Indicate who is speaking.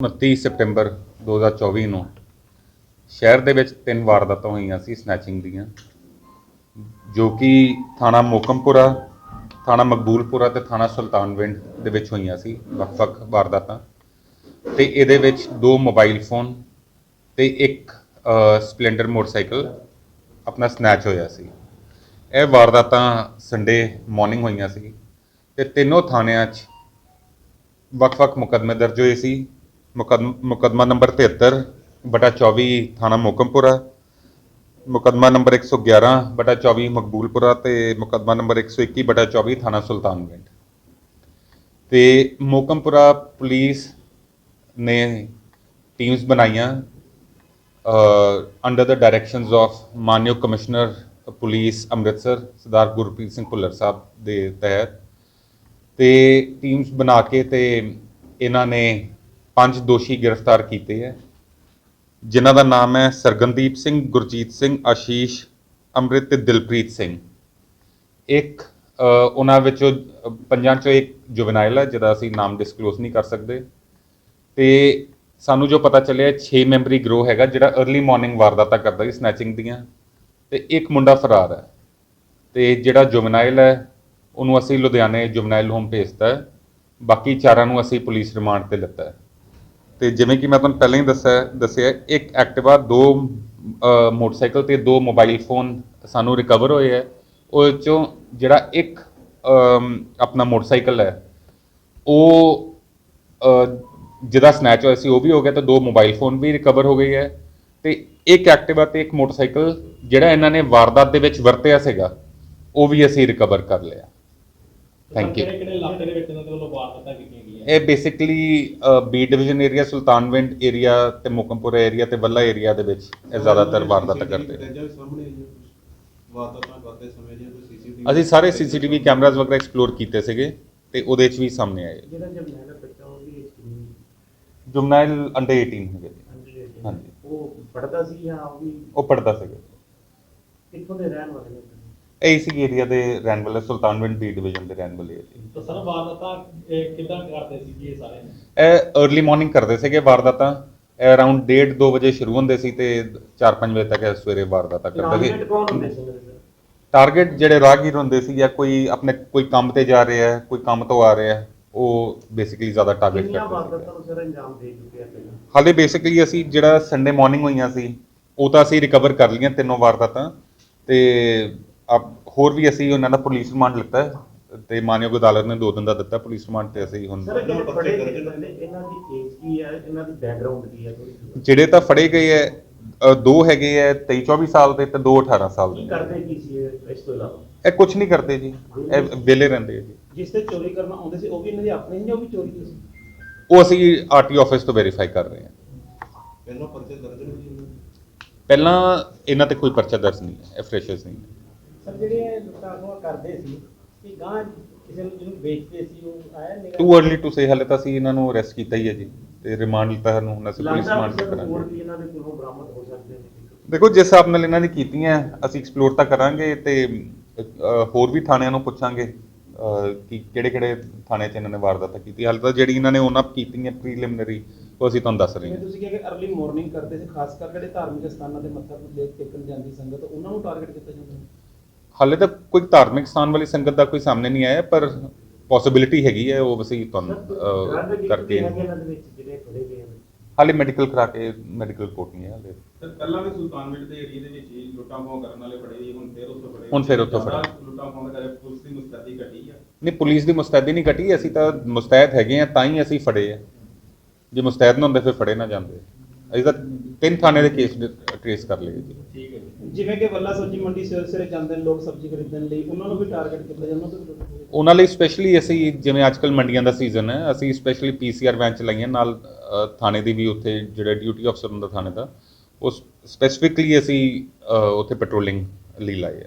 Speaker 1: 29 ਸਤੰਬਰ 2024 ਨੂੰ ਸ਼ਹਿਰ ਦੇ ਵਿੱਚ ਤਿੰਨ ਵਾਰਦਾਤਾਂ ਹੋਈਆਂ ਸੀ ਸਨੈਚਿੰਗ ਦੀਆਂ, ਜੋ ਕਿ ਥਾਣਾ ਮੋਕਮਪੁਰਾ, ਥਾਣਾ ਮਕਬੂਲਪੁਰਾ ਤੇ ਥਾਣਾ ਸੁਲਤਾਨਵਿੰਡ ਦੇ ਵਿੱਚ ਹੋਈਆਂ ਸੀ ਵੱਖ-ਵੱਖ ਵਾਰਦਾਤਾਂ। ਤੇ ਇਹਦੇ ਵਿੱਚ ਦੋ ਮੋਬਾਈਲ ਫੋਨ ਤੇ ਇੱਕ ਸਪਲੈਂਡਰ ਮੋਟਰਸਾਈਕਲ ਆਪਣਾ ਸਨੈਚ ਹੋਇਆ ਸੀ। ਇਹ ਵਾਰਦਾਤਾਂ ਸੰਡੇ ਮਾਰਨਿੰਗ ਹੋਈਆਂ ਸੀ ਤੇ ਤਿੰਨੋਂ ਥਾਣਿਆਂ 'ਚ ਵੱਖ-ਵੱਖ ਮੁਕੱਦਮੇ ਦਰਜ ਹੋਏ ਸੀ। ਮੁਕੱਦਮ- ਮੁਕੱਦਮਾ ਨੰਬਰ 73 ਬਟਾ 24 ਥਾਣਾ ਮੋਕਮਪੁਰਾ ਮੁਕੱਦਮਾ ਨੰਬਰ 111 ਬਟਾ 24 ਮਕਬੂਲਪੁਰਾ ਤੇ ਮੁਕੱਦਮਾ ਨੰਬਰ 121 ਬਟਾ 24 ਥਾਣਾ ਸੁਲਤਾਨਵਿੰਡ ਤੇ ਮੋਕਮਪੁਰਾ ਪੁਲਿਸ ਨੇ ਟੀਮਸ ਬਣਾਈਆਂ ਅੰਡਰ ਦ ਡਾਇਰੈਕਸ਼ਨਸ ਆਫ ਮਾਨਯੋਗ ਕਮਿਸ਼ਨਰ ਪੁਲਿਸ ਅੰਮ੍ਰਿਤਸਰ, ਸਰਦਾਰ ਗੁਰਪ੍ਰੀਤ ਸਿੰਘ ਭੁੱਲਰ ਸਾਹਿਬ ਦੇ ਤਹਿਤ। ਤੇ ਟੀਮਸ ਬਣਾ ਕੇ ਤੇ ਇਹਨਾਂ ਨੇ ਪੰਜ ਦੋਸ਼ੀ ਗ੍ਰਿਫਤਾਰ ਕੀਤੇ ਹੈ, ਜਿਨ੍ਹਾਂ ਦਾ ਨਾਮ ਹੈ ਸਰਗਨਦੀਪ ਸਿੰਘ, ਗੁਰਜੀਤ ਸਿੰਘ, ਆਸ਼ੀਸ਼, ਅੰਮ੍ਰਿਤ ਤੇ ਦਿਲਪ੍ਰੀਤ ਸਿੰਘ। ਇੱਕ ਉਹਨਾਂ ਵਿੱਚੋਂ ਪੰਜਾਂ ਚੋਂ ਇੱਕ ਜੁਵਨਾਈਲ ਹੈ, ਜਿਹਦਾ ਅਸੀਂ ਨਾਮ ਡਿਸਕਲੋਜ਼ ਨਹੀਂ ਕਰ ਸਕਦੇ। ਤੇ ਸਾਨੂੰ ਜੋ ਪਤਾ ਚੱਲਿਆ 6 ਮੈਂਬਰੀ ਗਰੋਹ ਹੈਗਾ, ਜਿਹੜਾ अर्ਲੀ ਮਾਰਨਿੰਗ ਵਾਰਦਾਤਾਂ ਕਰਦਾ ਸੀ ਸਨੈਚਿੰਗ ਦੀਆਂ। ਤੇ ਇੱਕ ਮੁੰਡਾ ਫਰਾਰ ਹੈ। ਤੇ ਜਿਹੜਾ ਜੁਵਨਾਈਲ ਹੈ, ਉਹਨੂੰ ਅਸੀਂ ਲੁਧਿਆਣੇ ਜੁਵਨਾਈਲ ਹੋਮ ਭੇਜਤਾ ਹੈ। ਬਾਕੀ ਚਾਰਾਂ ਨੂੰ ਅਸੀਂ ਪੁਲਿਸ ਰਿਮਾਂਡ ਤੇ ਲਿੱਤਾ ਹੈ। ਤੇ ਜਿਵੇਂ ਕਿ ਮੈਂ ਤੁਹਾਨੂੰ ਪਹਿਲਾਂ ਹੀ ਦੱਸਿਆ ਦੱਸਿਆ, ਇੱਕ ਐਕਟਿਵਾ, ਦੋ ਮੋਟਰਸਾਈਕਲ ਤੇ ਦੋ ਮੋਬਾਈਲ ਫੋਨ ਸਾਨੂੰ ਰਿਕਵਰ ਹੋਏ ਹੈ। ਉਹ ਚੋਂ ਜਿਹੜਾ ਇੱਕ ਆਪਣਾ ਮੋਟਰਸਾਈਕਲ ਹੈ, ਉਹ ਜਿਹਦਾ ਸਨੈਚ ਹੋਇਆ ਸੀ, ਉਹ ਵੀ ਹੋ ਗਿਆ ਤੇ ਦੋ ਮੋਬਾਈਲ ਫੋਨ ਵੀ ਰਿਕਵਰ ਹੋ ਗਈ ਹੈ। ਤੇ ਇੱਕ ਐਕਟਿਵਾ ਤੇ ਇੱਕ ਮੋਟਰਸਾਈਕਲ ਜਿਹੜਾ ਇਹਨਾਂ ਨੇ ਵਾਰਦਾਤ ਦੇ ਵਿੱਚ ਵਰਤਿਆ ਸੀਗਾ, ਉਹ ਵੀ ਅਸੀਂ ਰਿਕਵਰ ਕਰ ਲਿਆ। ਥੈਂਕ ਯੂ
Speaker 2: ਕਿਹੜੇ ਇਲਾਕੇ ਦੇ ਵਿੱਚ ਇਹਨਾਂ ਦੇ ਵੱਲੋਂ ਵਾਰਦਾਤਾਂ ਕੀਤੀਆਂ
Speaker 1: ਇਹ basically B division area Sultanwind area ਤੇ ਮੁਕਮਪੁਰਾ ਏਰੀਆ ਤੇ ਬੱਲਾ ਏਰੀਆ ਦੇ ਵਿੱਚ ਇਹ ਜ਼ਿਆਦਾਤਰ ਵਾਰਦਾਤ ਕਰਦੇ ਅਸੀਂ ਸਾਰੇ ਸੀਸੀਟੀਵੀ ਕੈਮਰਾਜ਼ ਵਗੈਰਾ ਐਕਸਪਲੋਰ ਕੀਤੇ ਸੀਗੇ ਤੇ ਉਹਦੇ 'ਚ ਵੀ ਸਾਹਮਣੇ ਆਏ ਜੁਮਨਾਈਲ ਅੰਡਰ 18 ਹੈਗੇ। ਹਾਂਜੀ।
Speaker 3: ਉਹ ਪੜਦਾ ਸੀ ਜਾਂ ਉਹ ਵੀ
Speaker 1: ਉਹ ਪੜਦਾ ਸੀਗਾ।
Speaker 3: ਕਿੱਥੋਂ ਦੇ ਰਹਿਣ ਵਾਲੇ ਨੇ?
Speaker 1: ਇਹ ਇਸੀ ਏਰੀਆ ਦੇ ਰਹਿਣ ਵਾਲੇ ਸੁਲਤਾਨਵਿੰਡ ਬੀ ਡਿਵੀਜ਼ਨ ਦੇ ਰਹਿਣ ਵਾਲੇ ਜੀ।
Speaker 2: ਤਾਂ ਸਰ ਵਾਰਦਾਤਾਂ ਇਹ ਕਿੱਦਾਂ ਕਰਦੇ ਸੀ ਜੀ ਇਹ ਸਾਰੇ ਨੇ?
Speaker 1: ਇਹ अर्ਲੀ ਮਾਰਨਿੰਗ ਕਰਦੇ ਸੀਗੇ ਵਾਰਦਾਤਾਂ। ਇਹ ਅਰਾਊਂਡ 1:30 2 ਵਜੇ ਸ਼ੁਰੂ ਹੁੰਦੇ ਸੀ ਤੇ 4-5 ਵਜੇ ਤੱਕ ਇਹ ਸਵੇਰੇ ਵਾਰਦਾਤਾਂ ਕਰਦੇ ਸੀ।
Speaker 3: ਟਾਰਗੇਟ ਕੌਣ ਹੁੰਦੇ ਸੀ ਇਹਨਾਂ ਦੇ?
Speaker 1: ਟਾਰਗੇਟ ਜਿਹੜੇ ਰਾਹਗੀਰ ਹੁੰਦੇ ਸੀ ਜਾਂ ਕੋਈ ਆਪਣੇ ਕੋਈ ਕੰਮ ਤੇ ਜਾ ਰਿਹਾ ਹੈ ਕੋਈ ਕੰਮ ਤੋਂ ਆ ਰਿਹਾ ਹੈ ਉਹ ਬੇਸਿਕਲੀ ਜ਼ਿਆਦਾ ਟਾਰਗੇਟ ਕਰਦੇ
Speaker 3: ਵਾਰਦਾਤਾਂ
Speaker 1: ਸੀ
Speaker 3: ਨੂੰ ਸਰ ਅੰਜਾਮ ਦੇ ਚੁੱਕੇ ਆ ਪਹਿਲਾਂ
Speaker 1: ਹਾਲੇ ਬੇਸਿਕਲੀ ਅਸੀਂ ਜਿਹੜਾ ਸੰਡੇ ਮਾਰਨਿੰਗ ਹੋਈਆਂ ਸੀ ਉਹ ਤਾਂ ਅਸੀਂ ਰਿਕਵਰ ਕਰ ਲਈਆਂ ਤਿੰਨੋਂ ਵਾਰਦਾਤਾਂ। ਤੇ ਅਬ ਹੋਰ ਵੀ ਅਸੀਂ ਉਹਨਾਂ ਦਾ ਪੁਲਿਸ ਰਿਮਾਂਡ ਲਿੱਤਾ ਹੈ ਤੇ ਮਾਨਯੋਗ ਅਦਾਲਤ ਨੇ 2 ਦਿਨ ਦਾ ਦਿੱਤਾ ਪੁਲਿਸ ਰਿਮਾਂਡ ਤੇ ਅਸੀਂ ਹੁਣ
Speaker 3: ਸਰ ਜਿਹੜੇ ਫੜੇ ਗਏ
Speaker 4: ਨੇ।
Speaker 3: ਇਹਨਾਂ ਦੀ ਏਜ ਕੀ ਹੈ? ਇਹਨਾਂ ਦੀ ਬੈਕਗ੍ਰਾਉਂਡ ਕੀ ਹੈ? ਥੋੜੀ
Speaker 1: ਜਿਹੜੇ ਤਾਂ ਫੜੇ ਗਏ ਹੈ ਅ, ਦੋ ਹੈਗੇ ਹੈ 23 24 ਸਾਲ ਦੇ ਤੇ ਦੋ 18 ਸਾਲ ਦੇ।
Speaker 3: ਕੀ
Speaker 1: ਨੇ।
Speaker 3: ਕਰਦੇ ਕੀ ਸੀ ਇਹ ਇਸ ਤੋਂ ਇਲਾਵਾ?
Speaker 1: ਇਹ ਕੁਝ ਨਹੀਂ ਕਰਦੇ ਜੀ। ਇਹ ਵਿਹਲੇ ਰਹਿੰਦੇ ਜੀ।
Speaker 2: ਜਿਸ ਤੇ ਚੋਰੀ ਕਰਨ ਆਉਂਦੇ ਸੀ ਉਹ ਵੀ ਇਹਨਾਂ ਦੀ ਆਪਣੀ ਸੀ ਉਹ ਵੀ ਚੋਰੀ ਦੀ ਸੀ?
Speaker 1: ਉਹ ਅਸੀਂ ਆਰਟੀ ਆਫਿਸ ਤੋਂ ਵੈਰੀਫਾਈ ਕਰ ਰਹੇ ਹਾਂ।
Speaker 4: ਪਹਿਲਾਂ ਪਰਚੇ ਦਰਜ ਨੇ ਜੀ ਉਹਨਾਂ ਦੇ।
Speaker 1: ਪਹਿਲਾਂ ਇਹਨਾਂ ਤੇ ਕੋਈ ਪਰਚਾ ਦਰਜ ਨਹੀਂ ਹੈ ਇਹ ਫਰੈਸ਼ਰਸ ਨਹੀਂ ਹੈ।
Speaker 5: Sir
Speaker 1: too early to say ਹਾਲੇ ਤਾਂ ਅਸੀਂ ਇਹਨਾਂ ਨੂੰ ਅਰੈਸਟ ਕੀਤਾ ਹੀ ਹੈ ਜੀ ਤੇ ਰਿਮਾਂਡ ਲਿੱਤਾ ਹੈ ਹੁਣ ਅਸੀਂ ਪੁਲਿਸ ਰਿਮਾਂਡ ਤੇ ਕਰਾਂਗੇ।
Speaker 3: ਵੀ ਇਹਨਾਂ ਦੇ ਕੋਲੋਂ ਬਰਾਮਦ ਹੋ ਸਕਦੇ ਨੇ।
Speaker 1: ਦੇਖੋ ਜਿਸ ਹਿਸਾਬ ਨਾਲ ਇਹਨਾਂ ਨੇ ਕੀਤੀਆਂ ਅਸੀਂ ਐਕਸਪਲੋਰ ਤਾਂ ਕਰਾਂਗੇ ਤੇ ਹੋਰ ਵੀ ਥਾਣਿਆਂ ਨੂੰ ਪੁੱਛਾਂਗੇ ਕਿ ਕਿਹੜੇ ਕਿਹੜੇ ਥਾਣੇ 'ਚ ਇਹਨਾਂ ਨੇ ਵਾਰਦਾਤ ਕੀਤੀ। ਹਾਲੇ ਤਾਂ ਜਿਹੜੀ ਇਹਨਾਂ ਨੇ ਉਹਨਾਂ ਕੀਤੀਆਂ ਪ੍ਰੀਲਿਮਿਨਰੀ ਉਹ ਅਸੀਂ ਤੁਹਾਨੂੰ ਦੱਸ ਰਹੇ ਹਾਂ।
Speaker 5: ਤੁਸੀਂ ਕਿਹਾ ਕਿ ਅਰਲੀ ਮਾਰਨਿੰਗ ਕਰਦੇ ਸੀ ਖਾਸ ਕਰ ਜਿਹੜੇ ਧਾਰਮਿਕ ਸਥਾਨਾਂ ਤੇ ਮੱਥਾ ਟੇਕਣ ਜਾਂਦੀ ਸੰਗਤ ਉਹਨਾਂ ਨੂੰ ਟਾਰਗੇਟ ਕੀਤਾ ਜਾਂਦਾ। ਹੈ
Speaker 1: ਹਾਲੇ ਤਾਂ ਕੋਈ ਧਾਰਮਿਕ ਸਥਾਨ ਵਾਲੀ ਸੰਗਤ ਦਾ ਕੋਈ ਸਾਹਮਣੇ ਨਹੀਂ ਆਇਆ ਪਰ ਪੋਸਿਬਿਲਿਟੀ ਹੈਗੀ ਹੈ ਉਹ ਅਸੀਂ ਤੁਹਾਨੂੰ ਕਰਕੇ ਹਾਲੇ ਮੈਡੀਕਲ ਕਰਾ ਕੇ ਮੈਡੀਕਲ ਰਿਪੋਰਟ ਨਹੀਂ ਹੈ ਹਾਲੇ।
Speaker 6: ਸਰ ਪਹਿਲਾਂ ਵੀ ਸੁਲਤਾਨਵਿੰਡ ਦੇ ਏਰੀਆ ਦੇ ਵਿੱਚ ਹੀ ਲੁੱਟਾਂ ਖੋਹ ਕਰਨ ਵਾਲੇ ਫੜੇ ਜੀ ਹੁਣ ਫੇਰ ਉੱਥੋਂ ਫੜੇ
Speaker 1: ਹੁਣ ਫਿਰ ਉੱਥੋਂ ਫੜੇ।
Speaker 6: ਲੁੱਟਾਂ ਖੋਹ ਕਰੇ ਪੁਲਿਸ ਦੀ ਮੁਸਤੈਦੀ ਘਟੀ ਆ।
Speaker 1: ਨਹੀਂ ਪੁਲਿਸ ਦੀ ਮੁਸਤੈਦੀ ਨਹੀਂ ਘਟੀ ਅਸੀਂ ਤਾਂ ਮੁਸਤੈਦ ਹੈਗੇ ਆ ਤਾਂ ਹੀ ਅਸੀਂ ਫੜੇ ਆ। ਜੇ ਮੁਸਤੈਦ ਨਾ ਹੁੰਦੇ ਫਿਰ ਫੜੇ ਨਾ ਜਾਂਦੇ। ਅਸੀਂ ਤਾਂ ਤਿੰਨ ਥਾਣੇ ਦੇ ਕੇਸ ਟ੍ਰੇਸ ਕਰ ਲਏ ਜੀ।
Speaker 6: ਠੀਕ ਹੈ
Speaker 5: ਜਿਵੇਂ ਕਿ ਵੱਲਾ ਸਬਜ਼ੀ ਮੰਡੀ ਸਵੇਰੇ ਸਵੇਰੇ ਜਾਂਦੇ ਨੇ ਲੋਕ ਸਬਜ਼ੀ ਖਰੀਦਣ ਲਈ ਉਹਨਾਂ ਨੂੰ ਵੀ ਟਾਰਗੇਟ ਕੀਤਾ ਜਾਂਦਾ ਉਹਨਾਂ ਤੋਂ।
Speaker 1: ਉਹਨਾਂ ਲਈ ਸਪੈਸ਼ਲੀ ਅਸੀਂ ਜਿਵੇਂ ਅੱਜਕੱਲ ਮੰਡੀਆਂ ਦਾ ਸੀਜ਼ਨ ਹੈ ਅਸੀਂ ਸਪੈਸ਼ਲੀ ਪੀਸੀਆਰ ਵੈਨ ਚਲਾਈਆਂ ਨਾਲ ਅ, ਥਾਣੇ ਦੀ ਵੀ ਉੱਥੇ ਜਿਹੜਾ ਡਿਊਟੀ ਅਫਸਰ ਹੁੰਦਾ ਥਾਣੇ ਦਾ ਉਹ ਸਪੈਸੀਫਿਕਲੀ ਅਸੀਂ ਅ, ਉੱਥੇ ਪੈਟਰੋਲਿੰਗ ਲਈ ਲਾਏ ਆ।